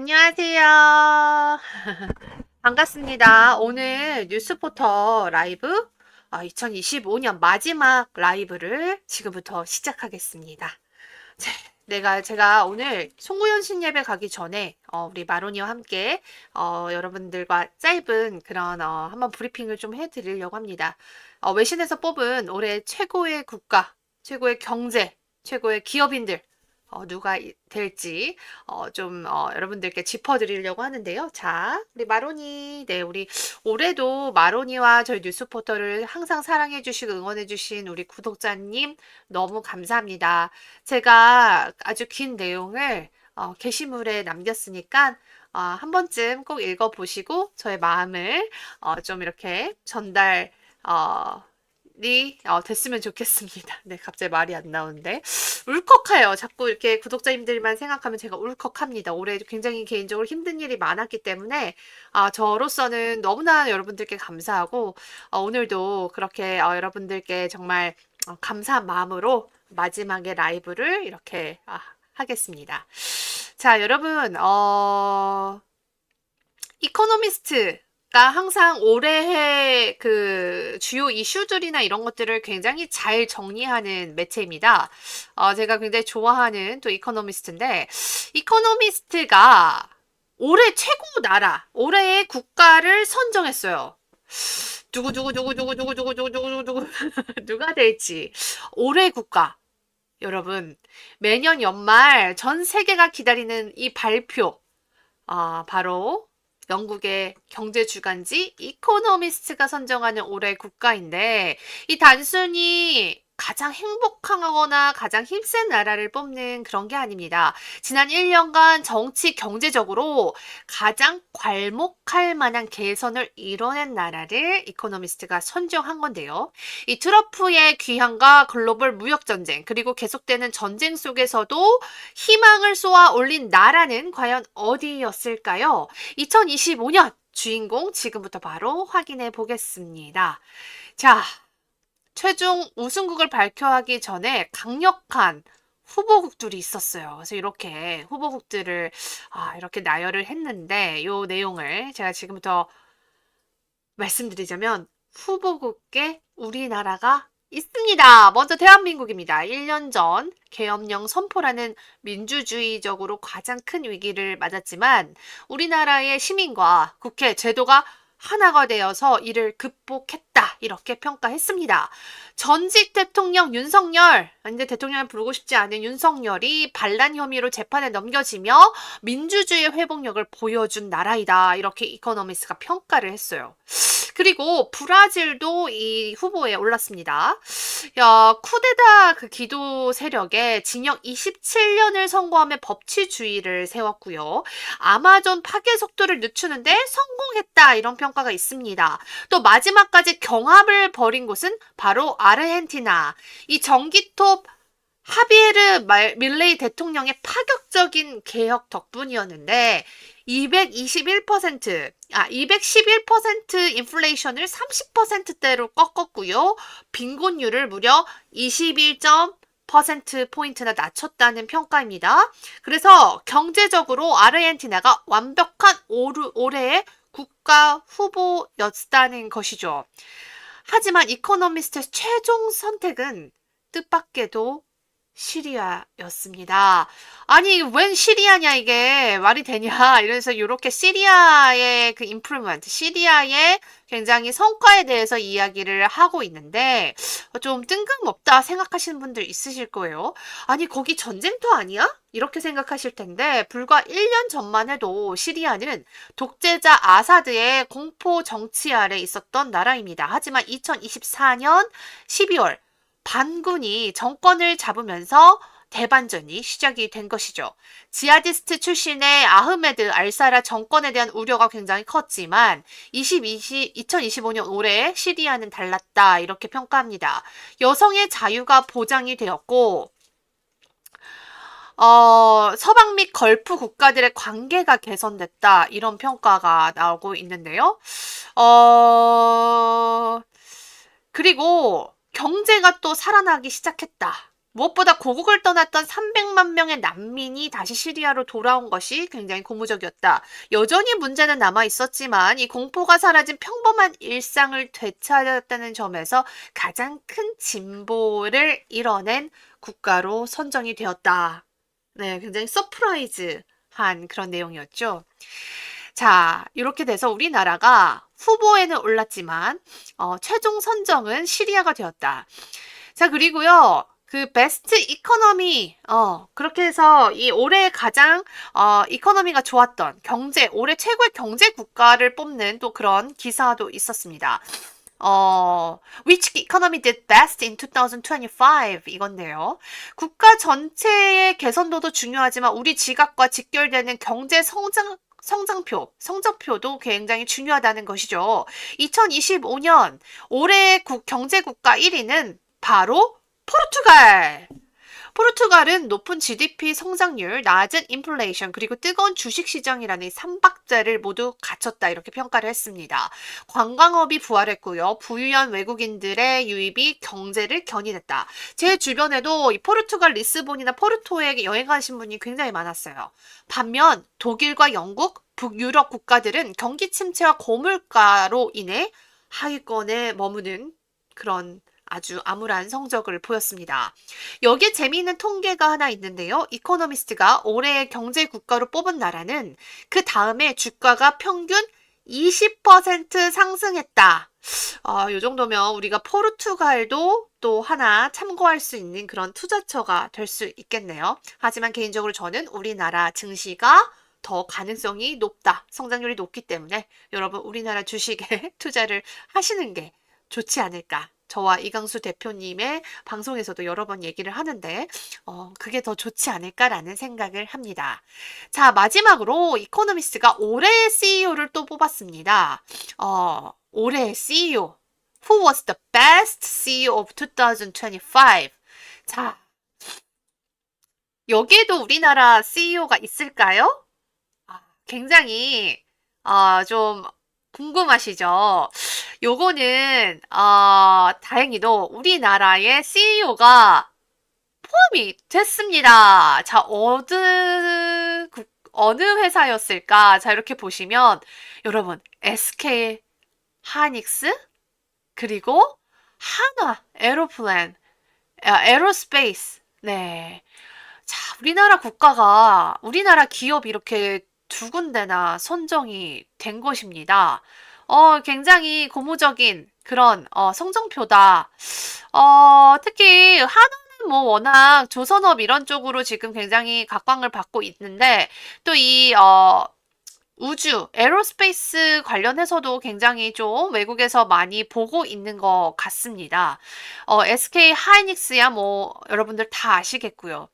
안녕하세요. 반갑습니다. 오늘 뉴스포터 라이브 2025년 마지막 라이브를 지금부터 시작하겠습니다. 자, 내가 제가 오늘 송구연신 예배 가기 전에 어, 우리 마로니와 함께 어, 여러분들과 짧은 그런 어, 한번 브리핑을 좀 해드리려고 합니다. 어, 외신에서 뽑은 올해 최고의 국가, 최고의 경제, 최고의 기업인들 어, 누가 이- 될지 어, 좀 어, 여러분들께 짚어드리려고 하는데요. 자, 우리 마로니, 네, 우리 올해도 마로니와 저희 뉴스포터를 항상 사랑해주시고 응원해주신 우리 구독자님 너무 감사합니다. 제가 아주 긴 내용을 어, 게시물에 남겼으니까 어, 한 번쯤 꼭 읽어보시고 저의 마음을 어, 좀 이렇게 전달 어, 이 어, 됐으면 좋겠습니다. 네, 갑자기 말이 안 나오는데. 울컥해요. 자꾸 이렇게 구독자님들만 생각하면 제가 울컥합니다. 올해 굉장히 개인적으로 힘든 일이 많았기 때문에 아, 저로서는 너무나 여러분들께 감사하고 어, 오늘도 그렇게 어, 여러분들께 정말 어, 감사한 마음으로 마지막에 라이브를 이렇게 아, 하겠습니다. 자, 여러분, 어, 이코노미스트 가 항상 올해의 그 주요 이슈들이나 이런 것들을 굉장히 잘 정리하는 매체입니다. 어, 제가 굉장히 좋아하는 또 이코노미스트인데, 이코노미스트가 올해 최고 나라, 올해의 국가를 선정했어요. 누구 누구 누구 누구 누구 누구 누구 누구 누구 누가 될지. 올해 국가. 여러분, 매년 연말 전 세계가 기다리는 이 발표. 아, 바로 영국의 경제 주간지 이코노미스트가 선정하는 올해 국가인데 이 단순히 가장 행복하거나 가장 힘센 나라를 뽑는 그런 게 아닙니다. 지난 1년간 정치 경제적으로 가장 괄목할 만한 개선을 이뤄낸 나라를 이코노미스트가 선정한 건데요. 이 트럼프의 귀향과 글로벌 무역 전쟁 그리고 계속되는 전쟁 속에서도 희망을 쏘아 올린 나라는 과연 어디였을까요? 2025년 주인공 지금부터 바로 확인해 보겠습니다. 자, 최종 우승국을 발표하기 전에 강력한 후보국들이 있었어요. 그래서 이렇게 후보국들을 아, 이렇게 나열을 했는데 요 내용을 제가 지금부터 말씀드리자면 후보국에 우리나라가 있습니다. 먼저 대한민국입니다. 1년 전 계엄령 선포라는 민주주의적으로 가장 큰 위기를 맞았지만 우리나라의 시민과 국회 제도가 하나가 되어서 이를 극복했다. 이렇게 평가했습니다. 전직 대통령 윤석열, 근데 대통령을 부르고 싶지 않은 윤석열이 반란 혐의로 재판에 넘겨지며 민주주의 회복력을 보여준 나라이다. 이렇게 이코노미스가 평가를 했어요. 그리고 브라질도 이 후보에 올랐습니다. 야, 쿠데타 그 기도 세력에 징역 27년을 선고하며 법치주의를 세웠고요. 아마존 파괴 속도를 늦추는데 성공했다. 이런 평가가 있습니다. 또 마지막까지 경합을 벌인 곳은 바로 아르헨티나. 이 전기톱 하비에르 말- 밀레이 대통령의 파격적인 개혁 덕분이었는데 221%, 아, 211% 인플레이션을 30%대로 꺾었고요. 빈곤율을 무려 21% 포인트나 낮췄다는 평가입니다. 그래서 경제적으로 아르헨티나가 완벽한 오르, 올해의 국가 후보였다는 것이죠. 하지만 이코노미스트의 최종 선택은 뜻밖에도 시리아였습니다. 아니, 웬 시리아냐, 이게. 말이 되냐. 이래서 이렇게 시리아의 그 임프루먼트, 시리아의 굉장히 성과에 대해서 이야기를 하고 있는데, 좀 뜬금없다 생각하시는 분들 있으실 거예요. 아니, 거기 전쟁터 아니야? 이렇게 생각하실 텐데, 불과 1년 전만 해도 시리아는 독재자 아사드의 공포 정치 아래 있었던 나라입니다. 하지만 2024년 12월, 반군이 정권을 잡으면서 대반전이 시작이 된 것이죠. 지하디스트 출신의 아흐메드 알사라 정권에 대한 우려가 굉장히 컸지만 2020, 2025년 올해 시리아는 달랐다 이렇게 평가합니다. 여성의 자유가 보장이 되었고 어, 서방 및 걸프 국가들의 관계가 개선됐다 이런 평가가 나오고 있는데요. 어, 그리고 경제가 또 살아나기 시작했다. 무엇보다 고국을 떠났던 300만 명의 난민이 다시 시리아로 돌아온 것이 굉장히 고무적이었다. 여전히 문제는 남아 있었지만 이 공포가 사라진 평범한 일상을 되찾았다는 점에서 가장 큰 진보를 이뤄낸 국가로 선정이 되었다. 네, 굉장히 서프라이즈한 그런 내용이었죠. 자, 이렇게 돼서 우리나라가 후보에는 올랐지만 어, 최종 선정은 시리아가 되었다. 자, 그리고요. 그 베스트 이코노미 어 그렇게 해서 이 올해 가장 어 이코노미가 좋았던 경제 올해 최고의 경제 국가를 뽑는 또 그런 기사도 있었습니다. 어 which economy did best in 2025 이건데요. 국가 전체의 개선도도 중요하지만 우리 지갑과 직결되는 경제 성장 성장표, 성적표도 굉장히 중요하다는 것이죠. 2025년 올해 국, 경제국가 1위는 바로 포르투갈. 포르투갈은 높은 GDP 성장률, 낮은 인플레이션, 그리고 뜨거운 주식시장이라는 이 삼박자를 모두 갖췄다. 이렇게 평가를 했습니다. 관광업이 부활했고요. 부유한 외국인들의 유입이 경제를 견인했다. 제 주변에도 이 포르투갈 리스본이나 포르토에 여행하신 분이 굉장히 많았어요. 반면 독일과 영국, 북유럽 국가들은 경기 침체와 고물가로 인해 하위권에 머무는 그런 아주 암울한 성적을 보였습니다. 여기에 재미있는 통계가 하나 있는데요. 이코노미스트가 올해의 경제 국가로 뽑은 나라는 그 다음에 주가가 평균 20% 상승했다. 어, 이 정도면 우리가 포르투갈도 또 하나 참고할 수 있는 그런 투자처가 될 수 있겠네요. 하지만 개인적으로 저는 우리나라 증시가 더 가능성이 높다. 성장률이 높기 때문에 여러분 우리나라 주식에 투자를 하시는 게 좋지 않을까 저와 이강수 대표님의 방송에서도 여러 번 얘기를 하는데, 어, 그게 더 좋지 않을까라는 생각을 합니다. 자, 마지막으로 이코노미스트가 올해의 CEO를 또 뽑았습니다. 어, 올해의 CEO. Who was the best CEO of 2025? 자, 여기에도 우리나라 CEO가 있을까요? 아, 굉장히, 어, 좀 궁금하시죠? 요거는 어, 다행히도 우리나라의 CEO가 포함이 됐습니다. 자, 어느 국- 어느 회사였을까? 자, 이렇게 보시면 여러분 SK 하이닉스 그리고 한화 에로플랜 아, 에로스페이스 네. 자, 우리나라 국가가 우리나라 기업이 이렇게 두 군데나 선정이 된 것입니다. 어, 굉장히 고무적인 그런 어, 성적표다. 어, 특히 한화는 뭐 워낙 조선업 이런 쪽으로 지금 굉장히 각광을 받고 있는데 또이 어, 우주, 에로스페이스 관련해서도 굉장히 좀 외국에서 많이 보고 있는 것 같습니다. 어, SK 하이닉스야 뭐 여러분들 다 아시겠고요.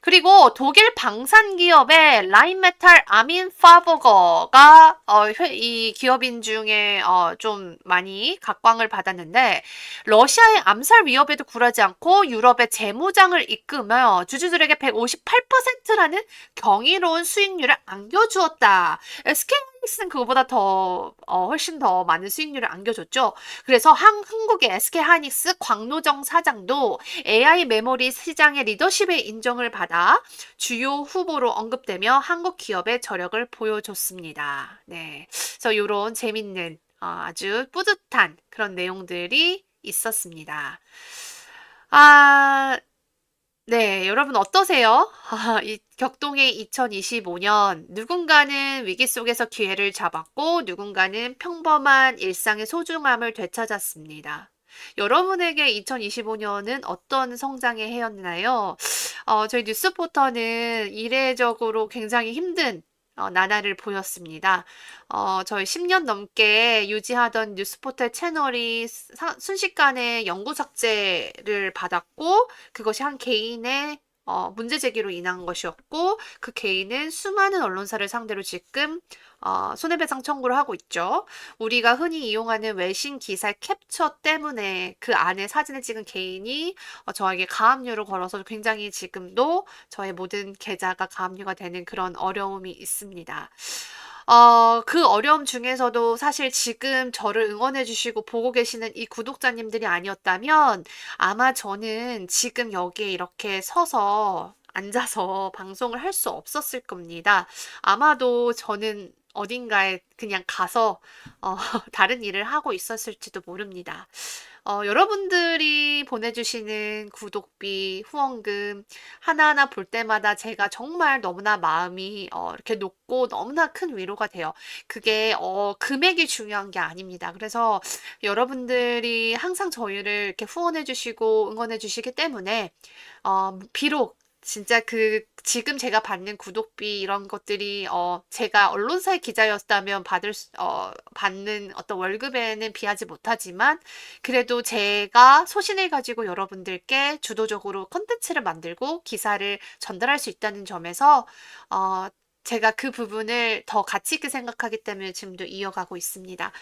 그리고 독일 방산 기업의 라인메탈 아민 파버거가 어, 회- 이 기업인 중에 어, 좀 많이 각광을 받았는데 러시아의 암살 위협에도 굴하지 않고 유럽의 재무장을 이끌며 주주들에게 158%라는 경이로운 수익률을 안겨주었다. SK하이닉스 는 그거보다 더 어, 훨씬 더 많은 수익률을 안겨줬죠. 그래서 한, 한국의 SK하이닉스 광노정 사장도 AI 메모리 시장의 리더십의 인정을 받아 주요 후보로 언급되며 한국 기업의 저력을 보여줬습니다. 네. 그래서 이런 재밌는 어, 아주 뿌듯한 그런 내용들이 있었습니다. 아, 네, 여러분 어떠세요? 이 격동의 2025년 누군가는 위기 속에서 기회를 잡았고 누군가는 평범한 일상의 소중함을 되찾았습니다. 여러분에게 2025년은 어떤 성장의 해였나요? 어, 저희 뉴스포터는 이례적으로 굉장히 힘든 어, 나날을 보였습니다. 어, 저희 10년 넘게 유지하던 뉴스포털 채널이 사- 순식간에 영구 삭제를 받았고, 그것이 한 개인의 어, 문제 제기로 인한 것이었고, 그 개인은 수많은 언론사를 상대로 지금 어, 손해배상 청구를 하고 있죠. 우리가 흔히 이용하는 외신 기사 캡처 때문에 그 안에 사진을 찍은 개인이 어, 저에게 가압류를 걸어서 굉장히 지금도 저의 모든 계좌가 가압류가 되는 그런 어려움이 있습니다. 어, 그 어려움 중에서도 사실 지금 저를 응원해 주시고 보고 계시는 이 구독자님들이 아니었다면 아마 저는 지금 여기에 이렇게 서서 앉아서 방송을 할 수 없었을 겁니다. 아마도 저는 어딘가에 그냥 가서 어, 다른 일을 하고 있었을지도 모릅니다. 어, 여러분들이 보내주시는 구독비, 후원금 하나하나 볼 때마다 제가 정말 너무나 마음이 어, 이렇게 높고 너무나 큰 위로가 돼요. 그게 어, 금액이 중요한 게 아닙니다. 그래서 여러분들이 항상 저희를 이렇게 후원해 주시고 응원해 주시기 때문에 어, 비록 진짜 그 지금 제가 받는 구독비 이런 것들이 어 제가 언론사의 기자였다면 받을 수- 어 받는 어떤 월급에는 비하지 못하지만 그래도 제가 소신을 가지고 여러분들께 주도적으로 컨텐츠를 만들고 기사를 전달할 수 있다는 점에서 어 제가 그 부분을 더 가치 있게 생각하기 때문에 지금도 이어가고 있습니다.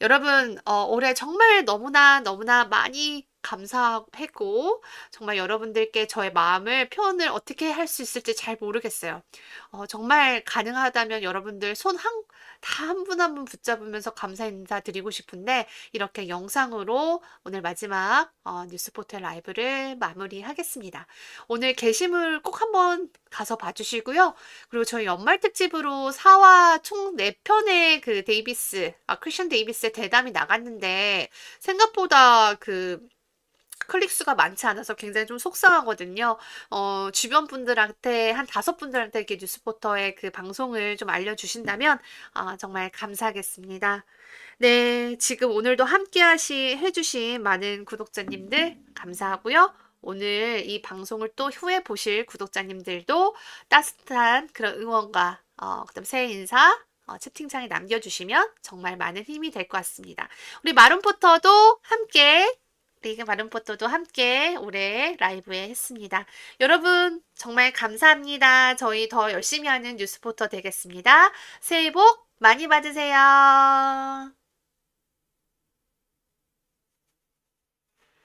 여러분, 어, 올해 정말 너무나 너무나 많이 감사했고, 정말 여러분들께 저의 마음을 표현을 어떻게 할 수 있을지 잘 모르겠어요. 어, 정말 가능하다면 여러분들 손 한, 다 한 분 한 분 붙잡으면서 감사 인사 드리고 싶은데, 이렇게 영상으로 오늘 마지막 어, 뉴스포털 라이브를 마무리하겠습니다. 오늘 게시물 꼭 한번 가서 봐주시고요. 그리고 저희 연말 특집으로 4화 총 4편의 그 데이비스, 아, 크리션 데이비스의 대담이 나갔는데, 생각보다 그, 클릭 수가 많지 않아서 굉장히 좀 속상하거든요. 어, 주변 분들한테, 한 다섯 분들한테 이렇게 뉴스포터의 그 방송을 좀 알려주신다면, 아, 정말 감사하겠습니다. 네, 지금 오늘도 함께 하시, 해주신 많은 구독자님들 감사하고요. 오늘 이 방송을 또 후에 보실 구독자님들도 따뜻한 그런 응원과 어, 그다음 새해 인사 어, 채팅창에 남겨주시면 정말 많은 힘이 될 것 같습니다. 우리 마룬포터도 함께 우리 마룬포터도 함께 올해 라이브에 했습니다. 여러분 정말 감사합니다. 저희 더 열심히 하는 뉴스포터 되겠습니다. 새해 복 많이 받으세요.